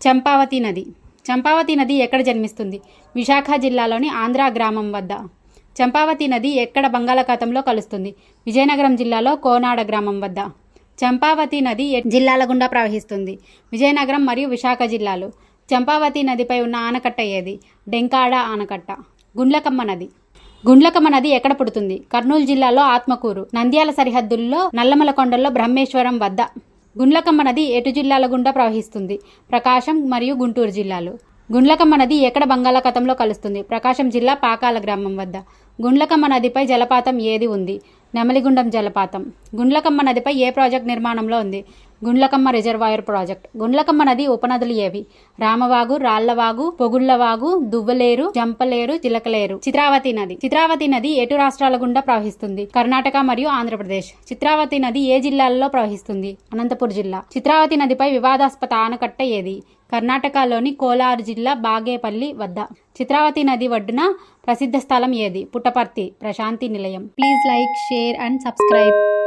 చంపావతి నది. చంపావతి నది ఎక్కడ జన్మిస్తుంది? విశాఖ జిల్లాలోని ఆంధ్ర గ్రామం వద్ద. చంపావతి నది ఎక్కడ బంగాళాఖాతంలో కలుస్తుంది? విజయనగరం జిల్లాలో కోనాడ గ్రామం వద్ద. చంపావతి నది జిల్లాల గుండా ప్రవహిస్తుంది. విజయనగరం మరియు విశాఖ జిల్లాలు. చంపావతి నదిపై ఉన్న ఆనకట్ట ఏది? డెంకాడ ఆనకట్ట. గుండ్లకమ్మ నది. గుండ్లకమ్మ నది ఎక్కడ పుడుతుంది? కర్నూలు జిల్లాలో ఆత్మకూరు. నంద్యాల సరిహద్దుల్లో నల్లమల కొండల్లో బ్రహ్మేశ్వరం వద్ద. గుండ్లకమ్మ నది ఎటు జిల్లాల గుండా ప్రవహిస్తుంది? ప్రకాశం మరియు గుంటూరు జిల్లాలు. గుండ్లకమ్మ నది ఎక్కడ బంగాళాఖాతంలో కలుస్తుంది? ప్రకాశం జిల్లా పాకాల గ్రామం వద్ద. గుండ్లకమ్మ నదిపై జలపాతం ఏది ఉంది? నెమలిగుండం జలపాతం. గుండ్లకమ్మ నదిపై ఏ ప్రాజెక్ట్ నిర్మాణంలో ఉంది? Gundlakamma reservoir project. గుండ్లకమ్మ నది ఉపనదులు ఏవి? రామవాగు రాళ్ళవాగు పొగుళ్ళవాగు దువ్వలేరు జంపలేరు చిలకలేరు చిత్రావతి నది. చిత్రావతి నది ఎటు రాష్ట్రాల గుండా ప్రవహిస్తుంది? కర్ణాటక మరియు ఆంధ్రప్రదేశ్. చిత్రావతి నది ఏ జిల్లాల్లో ప్రవహిస్తుంది? అనంతపురం జిల్లా. చిత్రావతి నదిపై వివాదాస్పద ఆనకట్ట ఏది? కర్ణాటకలోని కోలార్ జిల్లా బాగేపల్లి వద్ద. చిత్రావతి నది ఒడ్డున ప్రసిద్ధ స్థలం ఏది? Puttaparthi Prasanthi Nilayam. Please like share and subscribe.